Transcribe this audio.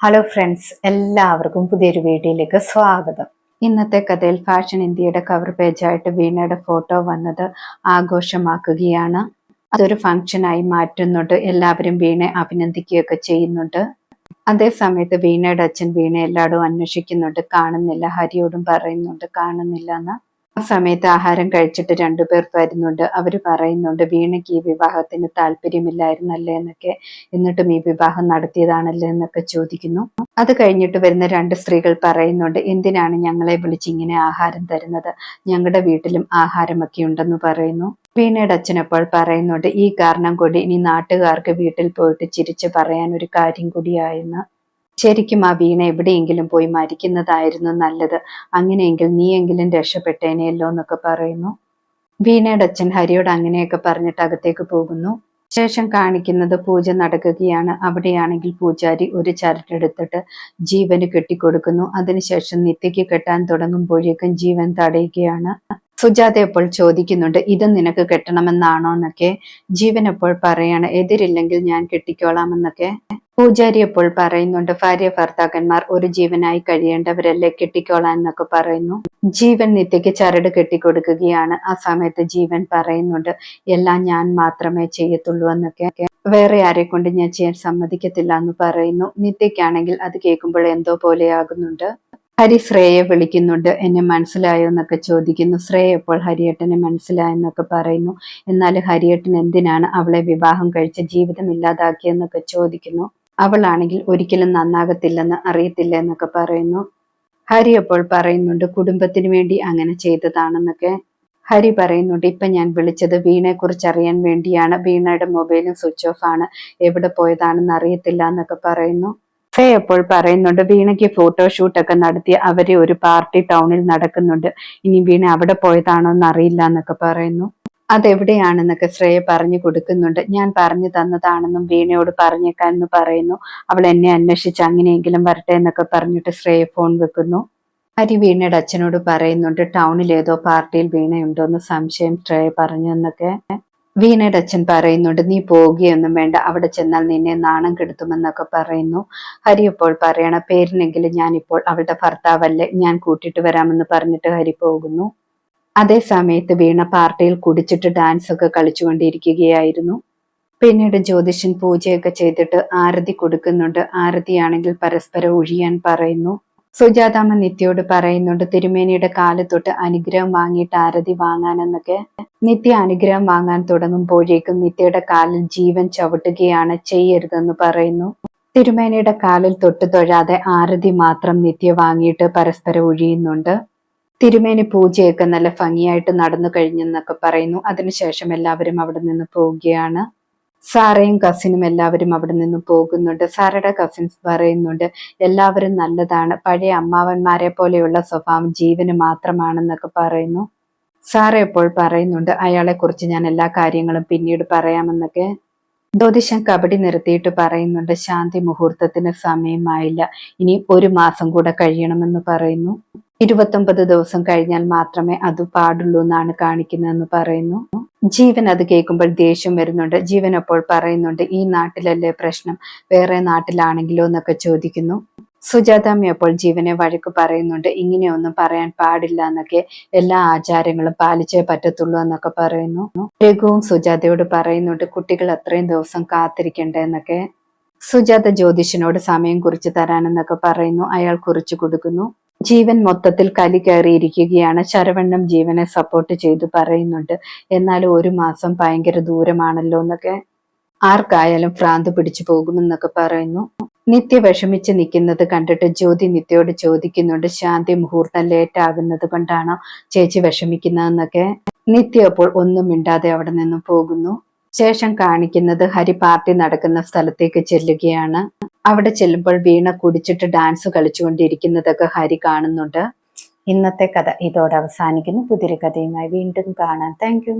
Hello friends എല്ലാവർക്കും പുതിയൊരു വീഡിയോയിലേക്ക് സ്വാഗതം. ഇന്നത്തെ കഥയിൽ ഫാഷൻ ഇന്ത്യയുടെ കവർ പേജായിട്ട് വീണയുടെ ഫോട്ടോ വന്നത് ആഘോഷമാക്കുകയാണ്. അതൊരു ഫംഗ്ഷനായി മാറ്റുന്നുണ്ട്. എല്ലാവരും വീണയെ അഭിനന്ദിക്കുകയൊക്കെ ചെയ്യുന്നുണ്ട്. അതേ സമയത്ത് വീണയുടെ അച്ഛൻ വീണ എല്ലായിടും അന്വേഷിക്കുന്നുണ്ട്. കാണുന്നില്ല ഹരിയോടും പറയുന്നുണ്ട് കാണുന്നില്ല എന്ന്. ആ സമയത്ത് ആഹാരം കഴിച്ചിട്ട് രണ്ടുപേർ വരുന്നുണ്ട്. അവർ പറയുന്നുണ്ട് വീണയ്ക്ക് ഈ വിവാഹത്തിന് താല്പര്യമില്ലായിരുന്നല്ലേ എന്നൊക്കെ. എന്നിട്ടും ഈ വിവാഹം നടത്തിയതാണല്ലേ എന്നൊക്കെ ചോദിക്കുന്നു. അത് കഴിഞ്ഞിട്ട് വരുന്ന രണ്ട് സ്ത്രീകൾ പറയുന്നുണ്ട് എന്തിനാണ് ഞങ്ങളെ വിളിച്ച് ഇങ്ങനെ ആഹാരം തരുന്നത്? ഞങ്ങളുടെ വീട്ടിലും ആഹാരമൊക്കെ ഉണ്ടെന്ന് പറയുന്നു. വീണയുടെ അച്ഛനപ്പോൾ പറയുന്നുണ്ട് ഈ കാരണം കൂടി ഇനി നാട്ടുകാർക്ക് വീട്ടിൽ പോയിട്ട് ചിരിച്ചു പറയാൻ ഒരു കാര്യം കൂടിയായെന്ന്. ശരിക്കും ആ വീണ എവിടെയെങ്കിലും പോയി മരിക്കുന്നതായിരുന്നു നല്ലത്. അങ്ങനെയെങ്കിൽ നീയെങ്കിലും രക്ഷപ്പെട്ടേനെയല്ലോ എന്നൊക്കെ പറയുന്നു. വീണയുടെ അച്ഛൻ ഹരിയോട് അങ്ങനെയൊക്കെ പറഞ്ഞിട്ട് അകത്തേക്ക് പോകുന്നു. ശേഷം കാണിക്കുന്നത് പൂജ നടക്കുകയാണ്. അവിടെയാണെങ്കിൽ പൂജാരി ഒരു ചരട്ടെടുത്തിട്ട് ജീവന് കെട്ടിക്കൊടുക്കുന്നു. അതിനുശേഷം നിത്യക്ക് കെട്ടാൻ തുടങ്ങുമ്പോഴേക്കും ജീവൻ തടയുകയാണ്. സുജാത എപ്പോൾ ചോദിക്കുന്നുണ്ട് ഇത് നിനക്ക് കെട്ടണമെന്നാണോ? എന്നൊക്കെ. ജീവൻ എപ്പോൾ പറയാണ് എതിരില്ലെങ്കിൽ ഞാൻ കെട്ടിക്കോളാമെന്നൊക്കെ. പൂജാരി എപ്പോൾ പറയുന്നുണ്ട് ഭാര്യ ഭർത്താക്കന്മാർ ഒരു ജീവനായി കഴിയേണ്ടവരല്ലേ കെട്ടിക്കോളാൻ എന്നൊക്കെ പറയുന്നു. ജീവൻ നിത്യയ്ക്ക് ചരട് കെട്ടിക്കൊടുക്കുകയാണ്. ആ സമയത്ത് ജീവൻ പറയുന്നുണ്ട് എല്ലാം ഞാൻ മാത്രമേ ചെയ്യത്തുള്ളൂ എന്നൊക്കെ. വേറെ ആരെ കൊണ്ട് ഞാൻ ചെയ്യാൻ സമ്മതിക്കത്തില്ല എന്ന് പറയുന്നു. നിത്യയ്ക്കാണെങ്കിൽ അത് കേൾക്കുമ്പോൾ എന്തോ പോലെയാകുന്നുണ്ട്. ഹരി ശ്രേയെ വിളിക്കുന്നുണ്ട്. എന്നെ മനസ്സിലായോ എന്നൊക്കെ ചോദിക്കുന്നു. ശ്രേയ എപ്പോൾ ഹരിയേട്ടനെ മനസ്സിലായെന്നൊക്കെ പറയുന്നു. എന്നാൽ ഹരിയേട്ടൻ എന്തിനാണ് അവളെ വിവാഹം കഴിച്ച് ജീവിതം ഇല്ലാതാക്കിയെന്നൊക്കെ ചോദിക്കുന്നു. അവളാണെങ്കിൽ ഒരിക്കലും നന്നാകത്തില്ലെന്ന് അറിയത്തില്ല എന്നൊക്കെ പറയുന്നു. ഹരി അപ്പോൾ പറയുന്നുണ്ട് കുടുംബത്തിന് വേണ്ടി അങ്ങനെ ചെയ്തതാണെന്നൊക്കെ. ഹരി പറയുന്നുണ്ട് ഇപ്പൊ ഞാൻ വിളിച്ചത് വീണയെ കുറിച്ച് അറിയാൻ വേണ്ടിയാണ്. വീണയുടെ മൊബൈലും സ്വിച്ച് ഓഫ് ആണ് എവിടെ പോയതാണെന്ന് അറിയത്തില്ല എന്നൊക്കെ പറയുന്നു. ഫേ അപ്പോൾ പറയുന്നുണ്ട്? വീണയ്ക്ക് ഫോട്ടോഷൂട്ട് ഒക്കെ നടത്തി അവരെ ഒരു പാർട്ടി ടൗണിൽ നടക്കുന്നുണ്ട്. ഇനി വീണ അവിടെ പോയതാണോ എന്ന് അറിയില്ല എന്നൊക്കെ പറയുന്നു. അതെവിടെയാണെന്നൊക്കെ ശ്രേയ പറഞ്ഞു കൊടുക്കുന്നുണ്ട്. ഞാൻ പറഞ്ഞു തന്നതാണെന്നും വീണയോട് പറഞ്ഞേക്കാന്ന് പറയുന്നു. അവൾ എന്നെ അന്വേഷിച്ച് അങ്ങനെയെങ്കിലും വരട്ടെ എന്നൊക്കെ പറഞ്ഞിട്ട് ശ്രേയ ഫോൺ വെക്കുന്നു. ഹരി വീണയുടെ അച്ഛനോട് പറയുന്നുണ്ട് ടൗണിൽ ഏതോ പാർട്ടിയിൽ വീണയുണ്ടോ എന്ന് സംശയം ശ്രേയ പറഞ്ഞു എന്നൊക്കെ. വീണയുടെ അച്ഛൻ പറയുന്നുണ്ട് നീ പോവുകയൊന്നും വേണ്ട അവിടെ ചെന്നാൽ നിന്നെ നാണം കെടുത്തുമെന്നൊക്കെ പറയുന്നു. ഹരി ഇപ്പോൾ പറയണ പേരിനെങ്കിലും ഞാനിപ്പോൾ അവളുടെ ഭർത്താവല്ലേ ഞാൻ കൂട്ടിട്ട് വരാമെന്ന് പറഞ്ഞിട്ട് ഹരി പോകുന്നു. അതേ സമയത്ത് വീണ പാർട്ടിയിൽ കുടിച്ചിട്ട് ഡാൻസ് ഒക്കെ കളിച്ചുകൊണ്ടിരിക്കുകയായിരുന്നു. പിന്നീട് ജ്യോതിഷൻ പൂജയൊക്കെ ചെയ്തിട്ട് ആരതി കൊടുക്കുന്നുണ്ട്. ആരതിയാണെങ്കിൽ പരസ്പരം ഒഴിയാൻ പറയുന്നു. സുജാതാമ്മ നിത്യയോട് പറയുന്നുണ്ട് തിരുമേനിയുടെ കാൽ തൊട്ട് അനുഗ്രഹം വാങ്ങിയിട്ട് ആരതി വാങ്ങാനെന്നൊക്കെ. നിത്യ അനുഗ്രഹം വാങ്ങാൻ തുടങ്ങുമ്പോഴേക്കും നിത്യയുടെ കാലിൽ ജീവൻ ചവിട്ടുകയാണ് ചെയ്യരുതെന്ന് പറയുന്നു. തിരുമേനിയുടെ കാലിൽ തൊട്ട് തൊഴാതെ ആരതി മാത്രം നിത്യ വാങ്ങിയിട്ട് പരസ്പരം ഒഴിയുന്നുണ്ട്. തിരുമേനി പൂജയൊക്കെ നല്ല ഭംഗിയായിട്ട് നടന്നു കഴിഞ്ഞെന്നൊക്കെ പറയുന്നു. അതിനുശേഷം എല്ലാവരും അവിടെ നിന്ന് പോവുകയാണ്. സാറയും കസിനും എല്ലാവരും അവിടെ നിന്ന് പോകുന്നുണ്ട്. സാറയുടെ കസിൻസ് പറയുന്നുണ്ട് എല്ലാവരും നല്ലതാണ്. പഴയ അമ്മാവന്മാരെ പോലെയുള്ള സ്വഭാവം ജീവന് മാത്രമാണെന്നൊക്കെ പറയുന്നു. സാറ എപ്പോൾ പറയുന്നുണ്ട് അയാളെ കുറിച്ച് ഞാൻ എല്ലാ കാര്യങ്ങളും പിന്നീട് പറയാമെന്നൊക്കെ? ജ്യോതിഷം കബഡി നിർത്തിയിട്ട് പറയുന്നുണ്ട് ശാന്തി മുഹൂർത്തത്തിന് സമയമായില്ല. ഇനി ഒരു മാസം കൂടെ കഴിയണമെന്ന് പറയുന്നു. ഇരുപത്തൊമ്പത് ദിവസം കഴിഞ്ഞാൽ മാത്രമേ അത് പാടുള്ളൂ എന്നാണ് കാണിക്കുന്നതെന്ന് പറയുന്നു. ജീവൻ അത് കേൾക്കുമ്പോൾ ദേഷ്യം വരുന്നുണ്ട്. ജീവൻ അപ്പോൾ പറയുന്നുണ്ട് ഈ നാട്ടിലല്ലേ പ്രശ്നം? വേറെ നാട്ടിലാണെങ്കിലോ? എന്നൊക്കെ ചോദിക്കുന്നു. സുജാതാമ്മ അപ്പോൾ ജീവനെ വഴക്ക് പറയുന്നുണ്ട് ഇങ്ങനെയൊന്നും പറയാൻ പാടില്ല എന്നൊക്കെ എല്ലാ ആചാരങ്ങളും പാലിച്ചേ പറ്റത്തുള്ളൂ എന്നൊക്കെ പറയുന്നു. രഘുവും സുജാതയോട് പറയുന്നുണ്ട് കുട്ടികൾ അത്രയും ദിവസം കാത്തിരിക്കണ്ടേ എന്നൊക്കെ. സുജാത ജ്യോതിഷനോട് സമയം കുറിച്ച് തരാനെന്നൊക്കെ പറയുന്നു അയാൾ കുറിച്ചു കൊടുക്കുന്നു. ജീവൻ മൊത്തത്തിൽ കലി കയറിയിരിക്കുകയാണ്. ശരവണ്ണം ജീവനെ സപ്പോർട്ട് ചെയ്തു പറയുന്നുണ്ട്. എന്നാൽ ഒരു മാസം ഭയങ്കര ദൂരമാണല്ലോ എന്നൊക്കെ ആർക്കായാലും ഭ്രാന്ത് പിടിച്ചു പോകുമെന്നൊക്കെ പറയുന്നു. നിത്യ വിഷമിച്ച് നിൽക്കുന്നത് കണ്ടിട്ട് ജ്യോതി നിത്യയോട് ചോദിക്കുന്നുണ്ട്. ശാന്തി മുഹൂർത്തം ലേറ്റ് ആകുന്നത് കൊണ്ടാണോ ചേച്ചി വിഷമിക്കുന്നതെന്നൊക്കെ. നിത്യ അപ്പോൾ ഒന്നും മിണ്ടാതെ അവിടെ നിന്നും പോകുന്നു. ശേഷം കാണിക്കുന്നത് ഹരി പാർട്ടി നടക്കുന്ന സ്ഥലത്തേക്ക് ചെല്ലുകയാണ്. അവിടെ ചെല്ലുമ്പോൾ വീണ കുടിച്ചിട്ട് ഡാൻസ് കളിച്ചുകൊണ്ടിരിക്കുന്നതൊക്കെ ഹരി കാണുന്നുണ്ട്. ഇന്നത്തെ കഥ ഇതോടെ അവസാനിക്കുന്നു. പുതിയൊരു കഥയുമായി വീണ്ടും കാണാം. താങ്ക്